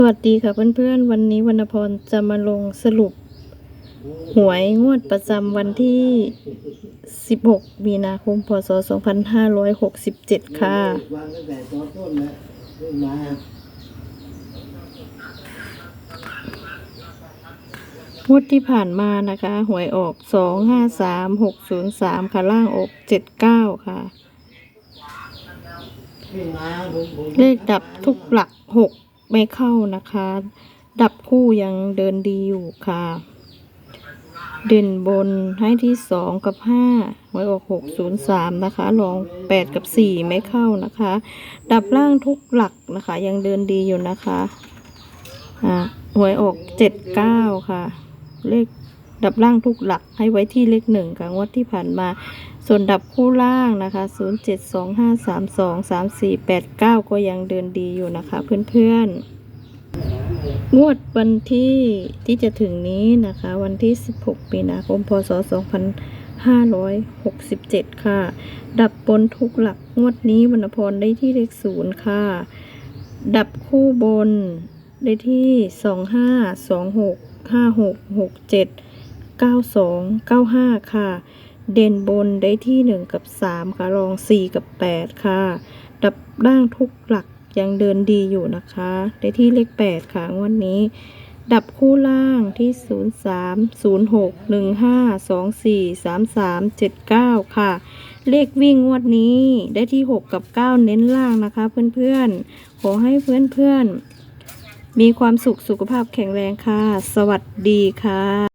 สวัสดีค่ะเพื่อนๆ วันนี้วรรณพรจะมาลงสรุป หวยงวดประจำวันที่ 16 มีนาคม พศ 2567 ค่ะ งวดที่ผ่านมานะคะ หวยออก 253603 ค่ะ ล่างออก 79 ค่ะ เลขดับทุกหลัก 6 ไม่เข้านะคะ ดับคู่ยังเดินดีอยู่ค่ะ เด่นบนให้ที่สองกับห้าไว้ออกหกศูนย์สามนะคะลองแปดกับสี่ไม่เข้านะคะ ดับล่างทุกหลักนะคะ ยังเดินดีอยู่นะคะอ่าหวยออกเจ็ดเก้าค่ะ เลข ดับล่างทุกหลักให้ไว้ที่เลขหนึ่งค่ะงวดที่ผ่านมา ส่วนดับคู่ล่างนะคะ 0725323489 ก็ยังเดินดีอยู่นะคะเพื่อนๆ งวดวันที่ที่จะถึงนี้นะคะ วันที่ 16 มีนาคมพศ 2567 ค่ะ ดับบนทุกหลักงวดนี้วรรณพรได้ที่เลขศูนย์ค่ะ ดับคู่บนได้ที่ 25 26 56 67 92 95 ค่ะ เด่นบนได้ที่ 1 กับ 3 ค่ะรอง 4 กับ 8 ค่ะ ดับล่างทุกหลักยังเดินดีอยู่นะคะ ได้ที่เลข 8 ค่ะงวันนี้ ดับคู่ล่างที่ 03 06 15 24 33 79 ค่ะ เลขวิ่งงวดนี้ได้ที่ 6 กับ 9 เน้นล่างนะคะ เพื่อนๆ ขอให้เพื่อนๆมีความสุขสุขภาพแข็งแรงค่ะ สวัสดีค่ะ